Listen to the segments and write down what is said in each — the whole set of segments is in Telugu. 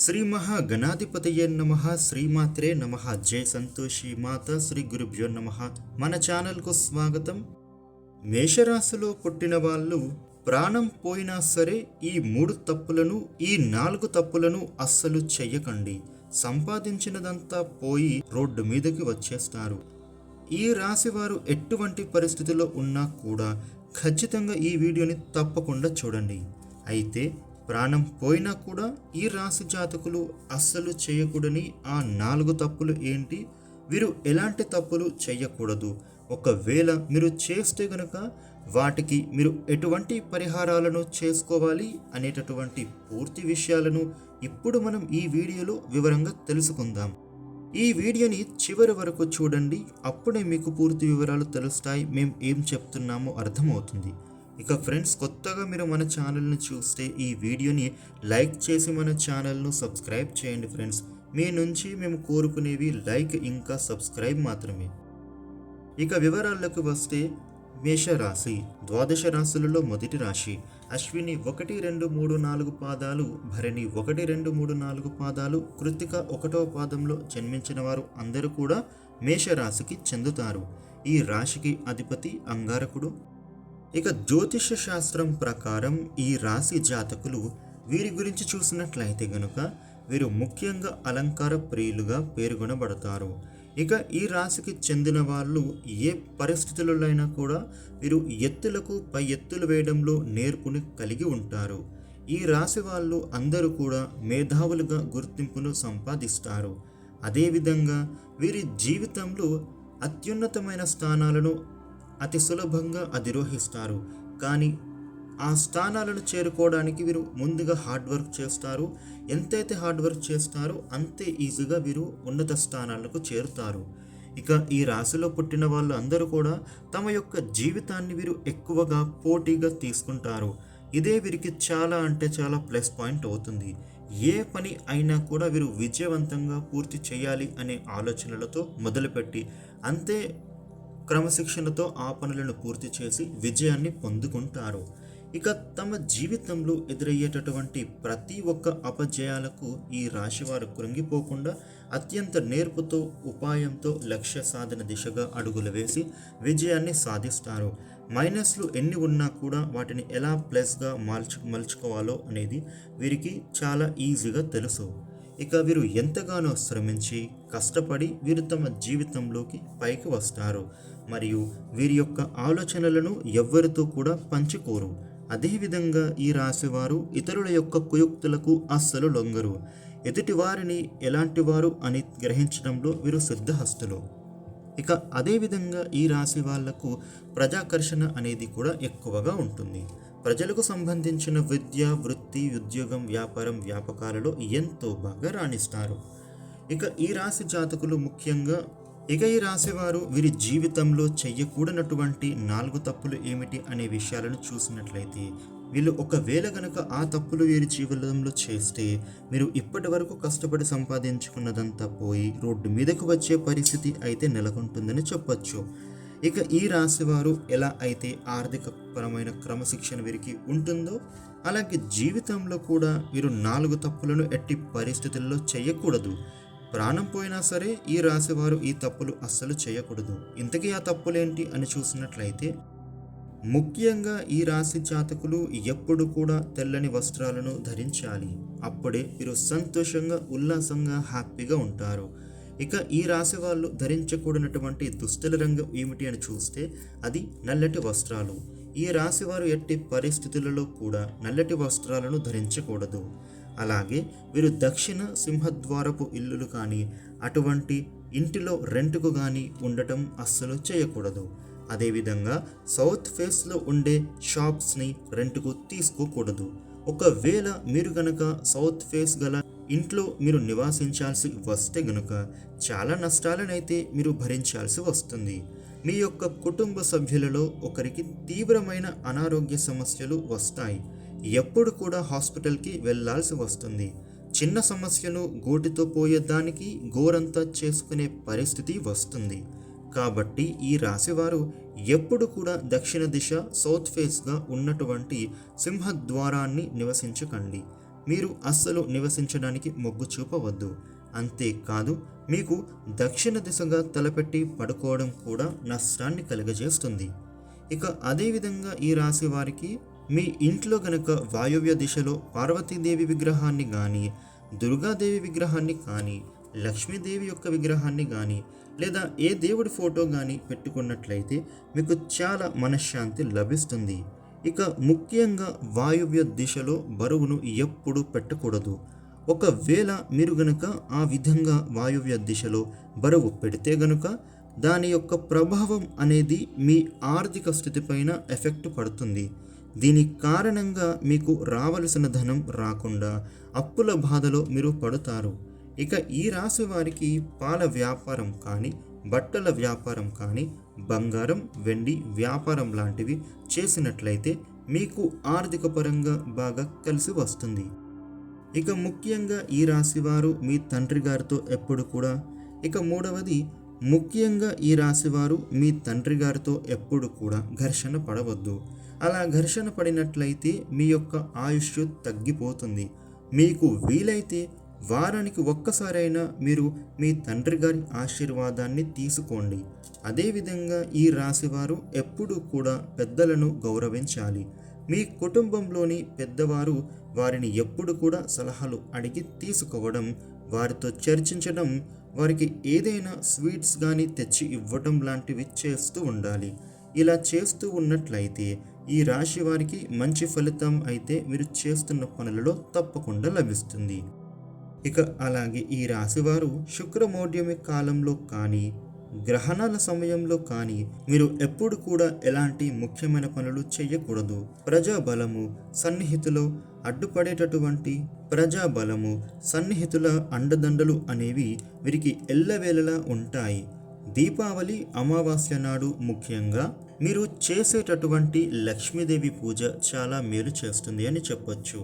శ్రీ మహాగణాధిపతయ నమ శ్రీమాత్రే నమ. జై సంతోషి మాత శ్రీ గురుభ్యో నమ. మన ఛానల్కు స్వాగతం. మేషరాశిలో పుట్టిన వాళ్ళు ప్రాణం పోయినా సరే ఈ మూడు తప్పులను ఈ నాలుగు తప్పులను అస్సలు చెయ్యకండి. సంపాదించినదంతా పోయి రోడ్డు మీదకి వచ్చేస్తారు. ఈ రాశి వారు ఎటువంటి పరిస్థితిలో ఉన్నా కూడా ఖచ్చితంగా ఈ వీడియోని తప్పకుండా చూడండి. అయితే ప్రాణం పోయినా కూడా ఈ రాశి జాతకులు అస్సలు చేయకూడని ఆ నాలుగు తప్పులు ఏంటి? వీరు ఎలాంటి తప్పులు చేయకూడదు ఒకవేళ మీరు చేస్తే గనుక వాటికి మీరు ఎటువంటి పరిహారాలను చేసుకోవాలి అనేటటువంటి పూర్తి విషయాలను ఇప్పుడు మనం ఈ వీడియోలో వివరంగా తెలుసుకుందాం. ఈ వీడియోని చివరి వరకు చూడండి. అప్పుడే మీకు పూర్తి వివరాలు తెలుస్తాయి. మేము ఏం చెప్తున్నామో అర్థమవుతుంది. ఇక ఫ్రెండ్స్ కొత్తగా మీరు మన ఛానల్ని చూస్తే ఈ వీడియోని లైక్ చేసి మన ఛానల్ను సబ్స్క్రైబ్ చేయండి ఫ్రెండ్స్. మీ నుంచి మేము కోరుకునేవి లైక్ ఇంకా సబ్స్క్రైబ్ మాత్రమే. ఇక వివరాలకు వస్తే మేషరాశి ద్వాదశ రాశులలో మొదటి రాశి. అశ్విని ఒకటి రెండు మూడు నాలుగు పాదాలు భరణి ఒకటి రెండు మూడు నాలుగు పాదాలు కృత్తిక ఒకటో పాదంలో జన్మించిన వారు అందరూ కూడా మేషరాశికి చెందుతారు. ఈ రాశికి అధిపతి అంగారకుడు ఇక జ్యోతిష శాస్త్రం ప్రకారం ఈ రాశి జాతకులు వీరి గురించి చూసినట్లయితే గనుక వీరు ముఖ్యంగా అలంకార ప్రియులుగా పేర్కొనబడతారు ఇక ఈ రాశికి చెందిన వాళ్ళు ఏ పరిస్థితులైనా కూడా వీరు ఎత్తులకు పై ఎత్తులు వేయడంలో నేర్పుని కలిగి ఉంటారు. ఈ రాశి వాళ్ళు అందరూ కూడా మేధావులుగా గుర్తింపును సంపాదిస్తారు. అదేవిధంగా వీరి జీవితంలో అత్యున్నతమైన స్థానాలను అతి సులభంగా అధిరోహిస్తారు. కానీ ఆ స్థానాలను చేరుకోవడానికి వీరు ముందుగా హార్డ్ వర్క్ చేస్తారు. ఎంతైతే హార్డ్ వర్క్ చేస్తారో అంతే ఈజీగా వీరు ఉన్నత స్థానాలకు చేరుతారు. ఇక ఈ రాశిలో పుట్టిన వాళ్ళు అందరూ కూడా తమ యొక్క జీవితాన్ని వీరు ఎక్కువగా పోటీగా తీసుకుంటారు. ఇదే వీరికి చాలా అంటే చాలా ప్లస్ పాయింట్ అవుతుంది. ఏ పని అయినా కూడా వీరు విజయవంతంగా పూర్తి చేయాలి అనే ఆలోచనలతో మొదలుపెట్టి అంతే క్రమశిక్షణతో ఆ పనులను పూర్తి చేసి విజయాన్ని పొందుకుంటారు. ఇక తమ జీవితంలో ఎదురయ్యేటటువంటి ప్రతి ఒక్క అపజయాలకు ఈ రాశివారు కృంగిపోకుండా అత్యంత నేర్పుతో ఉపాయంతో లక్ష్య సాధన దిశగా అడుగులు వేసి విజయాన్ని సాధిస్తారు. మైనస్లు ఎన్ని ఉన్నా కూడా వాటిని ఎలా ప్లస్గా మలుచు మలుచుకోవాలో అనేది వీరికి చాలా ఈజీగా తెలుసు. ఇక వీరు ఎంతగానో శ్రమించి కష్టపడి వీరు తమ జీవితంలోకి పైకి వస్తారు. మరియు వీరి యొక్క ఆలోచనలను ఎవ్వరితో కూడా పంచుకోరు. అదేవిధంగా ఈ రాశివారు ఇతరుల యొక్క కుయుక్తులకు అస్సలు లొంగరు. ఎదుటి వారిని ఎలాంటి వారు అని గ్రహించడంలో వీరు సిద్ధహస్తులు. ఇక అదేవిధంగా ఈ రాశి వాళ్ళకు ప్రజాకర్షణ అనేది కూడా ఎక్కువగా ఉంటుంది. ప్రజలకు సంబంధించిన విద్య వృత్తి ఉద్యోగం వ్యాపారం వ్యాపకాలలో ఎంతో బాగా రాణిస్తారు. ఇక ఈ రాశి జాతకులు ముఖ్యంగా ఇక ఈ రాశివారు వీరి జీవితంలో చెయ్యకూడనటువంటి నాలుగు తప్పులు ఏమిటి అనే విషయాలను చూసినట్లయితే వీళ్ళు ఒకవేళ గనక ఆ తప్పులు వీరి జీవితంలో చేస్తే మీరు ఇప్పటి వరకు కష్టపడి సంపాదించుకున్నదంతా పోయి రోడ్డు మీదకు వచ్చే పరిస్థితి అయితే నెలకొంటుందని చెప్పొచ్చు. ఇక ఈ రాశివారు ఎలా అయితే ఆర్థిక పరమైన క్రమశిక్షణ వీరికి ఉంటుందో అలాగే జీవితంలో కూడా వీరు నాలుగు తప్పులను ఎట్టి పరిస్థితుల్లో చేయకూడదు. ప్రాణం పోయినా సరే ఈ రాశివారు ఈ తప్పులు అస్సలు చేయకూడదు. ఇంతకీ ఆ తప్పులేంటి అని చూసినట్లయితే ముఖ్యంగా ఈ రాశి జాతకులు ఎప్పుడు కూడా తెల్లని వస్త్రాలను ధరించాలి. అప్పుడే వీరు సంతోషంగా ఉల్లాసంగా హ్యాపీగా ఉంటారు. ఇక ఈ రాశి వాళ్ళు ధరించకూడనటువంటి దుస్తుల రంగు ఏమిటి అని చూస్తే అది నల్లటి వస్త్రాలు. ఈ రాశి వారు ఎట్టి పరిస్థితులలో కూడా నల్లటి వస్త్రాలను ధరించకూడదు. అలాగే వీరు దక్షిణ సింహద్వారపు ఇల్లులు కానీ అటువంటి ఇంటిలో రెంట్కు కానీ ఉండటం అస్సలు చేయకూడదు. అదేవిధంగా సౌత్ ఫేస్లో ఉండే షాప్స్ని రెంట్కు తీసుకోకూడదు. ఒకవేళ మీరు గనక సౌత్ ఫేస్ గల ఇంట్లో మీరు నివాసించాల్సి వస్తే గనుక చాలా నష్టాలనైతే మీరు భరించాల్సి వస్తుంది. మీ యొక్క కుటుంబ సభ్యులలో ఒకరికి తీవ్రమైన అనారోగ్య సమస్యలు వస్తాయి. ఎప్పుడు కూడా హాస్పిటల్కి వెళ్ళాల్సి వస్తుంది. చిన్న సమస్యను గోటితో పోయేదానికి గోరంతా చేసుకునే పరిస్థితి వస్తుంది. కాబట్టి ఈ రాశివారు ఎప్పుడు కూడా దక్షిణ దిశ సౌత్ ఫేస్గా ఉన్నటువంటి సింహద్వారాన్ని నివసించకండి. మీరు అస్సలు నివసించడానికి మొగ్గు చూపవద్దు. అంతేకాదు మీకు దక్షిణ దిశగా తలపెట్టి పడుకోవడం కూడా నష్టాన్ని కలుగజేస్తుంది. ఇక అదేవిధంగా ఈ రాశి వారికి మీ ఇంట్లో గనక వాయువ్య దిశలో పార్వతీదేవి విగ్రహాన్ని కానీ దుర్గాదేవి విగ్రహాన్ని కానీ లక్ష్మీదేవి యొక్క విగ్రహాన్ని కానీ లేదా ఏ దేవుడి ఫోటో కానీ పెట్టుకున్నట్లయితే మీకు చాలా మనశ్శాంతి లభిస్తుంది. ఇక ముఖ్యంగా వాయువ్య దిశలో బరువును ఎప్పుడు పెట్టకూడదు. ఒకవేళ మీరు గనక ఆ విధంగా వాయువ్య దిశలో బరువు పెడితే గనుక దాని యొక్క ప్రభావం అనేది మీ ఆర్థిక స్థితిపైన ఎఫెక్ట్ పడుతుంది. దీని కారణంగా మీకు రావలసిన ధనం రాకుండా అప్పుల బాధలో మీరు పడతారు. ఇక ఈ రాశి వారికి పాల వ్యాపారం కానీ బట్టల వ్యాపారం కానీ బంగారం వెండి వ్యాపారం లాంటివి చేసినట్లయితే మీకు ఆర్థిక పరంగా బాగా కలిసి వస్తుంది. ఇక ముఖ్యంగా ఈ రాశివారు మీ తండ్రి గారితో ఎప్పుడు కూడా ఇక మూడవది ముఖ్యంగా ఈ రాశివారు మీ తండ్రి గారితో ఎప్పుడు కూడా ఘర్షణ పడవద్దు. అలా ఘర్షణ పడినట్లయితే మీ యొక్క ఆయుష్ తగ్గిపోతుంది. మీకు వీలైతే వారానికి ఒక్కసారైనా మీరు మీ తండ్రి గారి ఆశీర్వాదాన్ని తీసుకోండి. అదేవిధంగా ఈ రాశివారు ఎప్పుడూ కూడా పెద్దలను గౌరవించాలి. మీ కుటుంబంలోని పెద్దవారు వారిని ఎప్పుడు కూడా సలహాలు అడిగి తీసుకోవడం వారితో చర్చించడం వారికి ఏదైనా స్వీట్స్ కానీ తెచ్చి ఇవ్వడం లాంటివి చేస్తూ ఉండాలి. ఇలా చేస్తూ ఉన్నట్లయితే ఈ రాశి వారికి మంచి ఫలితం అయితే మీరు చేస్తున్న పనులలో తప్పకుండా లభిస్తుంది. ఇక అలాగే ఈ రాశివారు శుక్రమౌఢ్యమి కాలంలో కానీ గ్రహణాల సమయంలో కానీ మీరు ఎప్పుడు కూడా ఎలాంటి ముఖ్యమైన పనులు చేయకూడదు. ప్రజాబలము సన్నిహితులు అడ్డుపడేటటువంటి ప్రజాబలము సన్నిహితుల అండదండలు అనేవి వీరికి ఎల్లవేళలా ఉంటాయి. దీపావళి అమావాస్య నాడు ముఖ్యంగా మీరు చేసేటటువంటి లక్ష్మీదేవి పూజ చాలా మేలు చేస్తుంది అని చెప్పొచ్చు.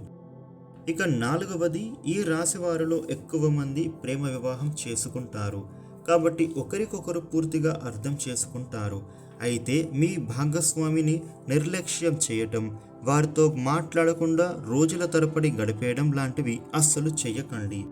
ఇక నాలుగవది ఈ రాశి వారిలో ఎక్కువ మంది ప్రేమ వివాహం చేసుకుంటారు. కాబట్టి ఒకరికొకరు పూర్తిగా అర్థం చేసుకుంటారు. అయితే మీ భాగస్వామిని నిర్లక్ష్యం చేయటం వారితో మాట్లాడకుండా రోజుల తరపడి గడిపేయడం లాంటివి అస్సలు చేయకండి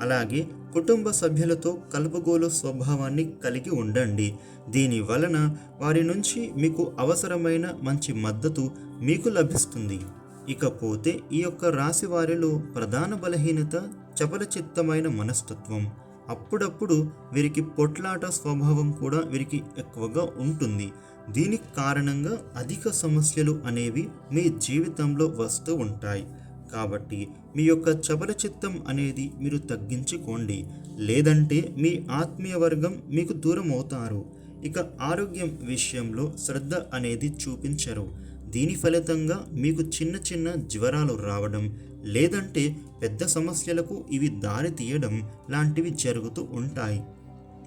అలాగే కుటుంబ సభ్యులతో కలుపుగోలు స్వభావాన్ని కలిగి ఉండండి. దీని వలన వారి నుంచి మీకు అవసరమైన మంచి మద్దతు మీకు లభిస్తుంది. ఇకపోతే ఈ యొక్క రాశి వారిలో ప్రధాన బలహీనత చపలచిత్తమైన మనస్తత్వం. అప్పుడప్పుడు వీరికి పొట్లాట స్వభావం కూడా వీరికి ఎక్కువగా ఉంటుంది. దీనికి కారణంగా అధిక సమస్యలు అనేవి మీ జీవితంలో వస్తూ ఉంటాయి. కాబట్టి మీ యొక్క చపలచిత్తం అనేది మీరు తగ్గించుకోండి. లేదంటే మీ ఆత్మీయ వర్గం మీకు దూరం అవుతారు ఇక ఆరోగ్యం విషయంలో శ్రద్ధ అనేది చూపించరు. దీని ఫలితంగా మీకు చిన్న చిన్న జ్వరాలు రావడం లేదంటే పెద్ద సమస్యలకు ఇవి దారి తీయడం లాంటివి జరుగుతూ ఉంటాయి.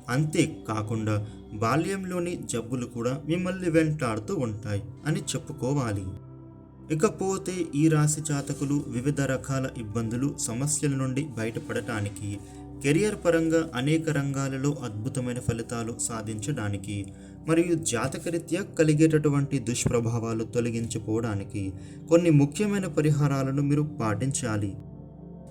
అంతేకాకుండా బాల్యంలోని జబ్బులు కూడా మిమ్మల్ని వెంటాడుతూ ఉంటాయి అని చెప్పుకోవాలి. ఇకపోతే ఈ రాశి జాతకులు వివిధ రకాల ఇబ్బందులు సమస్యల నుండి బయటపడటానికి కెరియర్ పరంగా అనేక రంగాలలో అద్భుతమైన ఫలితాలు సాధించడానికి మరియు జాతకరీత్యా కలిగేటటువంటి దుష్ప్రభావాలు తొలగించుకోవడానికి కొన్ని ముఖ్యమైన పరిహారాలను మీరు పాటించాలి.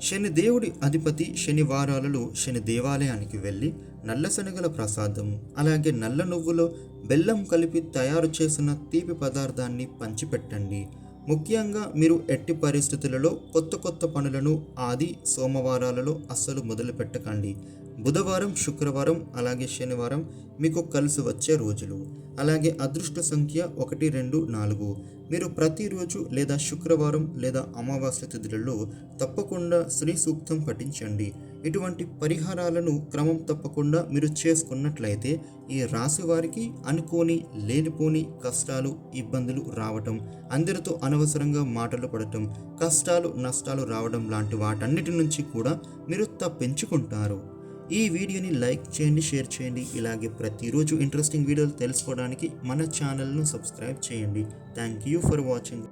శని దేవుడి అధిపతి శనివారాలలో శని దేవాలయానికి వెళ్ళి నల్ల శనగల ప్రసాదం అలాగే నల్ల నువ్వులో బెల్లం కలిపి తయారు చేసిన తీపి పదార్థాన్ని పంచిపెట్టండి. ముఖ్యంగా మీరు ఎట్టి పరిస్థితులలో కొత్త కొత్త పనులను ఆది సోమవారాలలో అస్సలు మొదలు పెట్టకండి బుధవారం శుక్రవారం అలాగే శనివారం మీకు కలిసి వచ్చే రోజులు. అలాగే అదృష్ట సంఖ్య ఒకటి రెండు నాలుగు. మీరు ప్రతిరోజు లేదా శుక్రవారం లేదా అమావాస్య తిథులలో తప్పకుండా శ్రీ సూక్తం పఠించండి. ఇటువంటి పరిహారాలను క్రమం తప్పకుండా మీరు చేసుకున్నట్లయితే ఈ రాశి వారికి అనుకోని లేనిపోని కష్టాలు ఇబ్బందులు రావటం అందరితో అనవసరంగా మాటలు పడటం కష్టాలు నష్టాలు రావడం లాంటి వాటన్నిటి నుంచి కూడా మీరు తప్పించుకుంటారు. ఈ వీడియోని లైక్ చేయండి షేర్ చేయండి. ఇలాగే ప్రతిరోజు ఇంట్రెస్టింగ్ వీడియోలు తెలుసుకోవడానికి మన ఛానల్ను సబ్స్క్రైబ్ చేయండి. Thank you for watching